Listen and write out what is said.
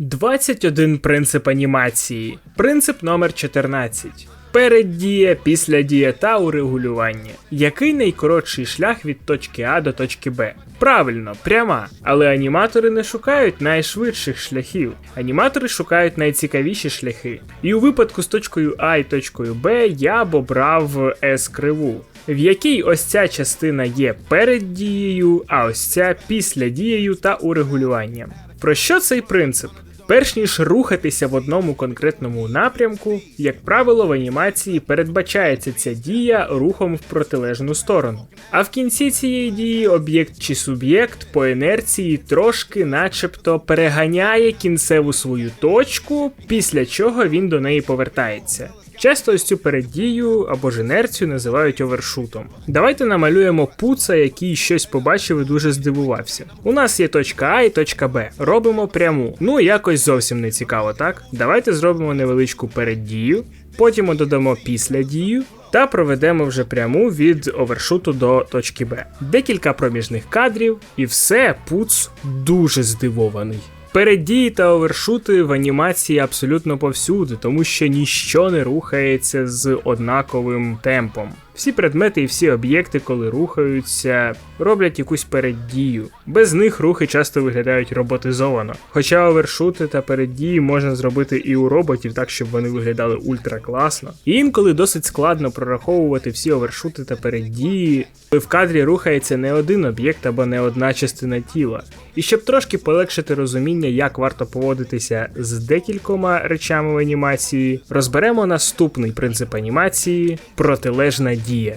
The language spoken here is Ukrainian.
21 принцип анімації. Принцип номер 14. Переддія, післядія та урегулювання. Який найкоротший шлях від точки А до точки Б? Правильно, пряма. Але аніматори не шукають найшвидших шляхів. Аніматори шукають найцікавіші шляхи. І у випадку з точкою А і точкою Б я б обрав С криву, в якій ось ця частина є перед дією, а ось ця після дією та урегулюванням. Про що цей принцип? Перш ніж рухатися в одному конкретному напрямку, як правило, в анімації передбачається ця дія рухом в протилежну сторону. А в кінці цієї дії об'єкт чи суб'єкт по інерції трошки начебто переганяє кінцеву свою точку, після чого він до неї повертається. Часто ось цю переддію або ж інерцію називають овершутом. Давайте намалюємо пуца, який щось побачив і дуже здивувався. У нас є точка А і точка Б. Робимо пряму. Ну якось зовсім не цікаво, так? Давайте зробимо невеличку переддію, потім додамо після дію. Та проведемо вже пряму від овершуту до точки Б. Декілька проміжних кадрів, і все, пуц дуже здивований. Переддії та овершути в анімації абсолютно повсюди, тому що ніщо не рухається з однаковим темпом. Всі предмети і всі об'єкти, коли рухаються, роблять якусь переддію. Без них рухи часто виглядають роботизовано. Хоча овершути та переддії можна зробити і у роботів так, щоб вони виглядали ультра класно. І інколи досить складно прораховувати всі овершути та переддії, коли в кадрі рухається не один об'єкт або не одна частина тіла. І щоб трошки полегшити розуміння, як варто поводитися з декількома речами в анімації, розберемо наступний принцип анімації протилежна дія діє.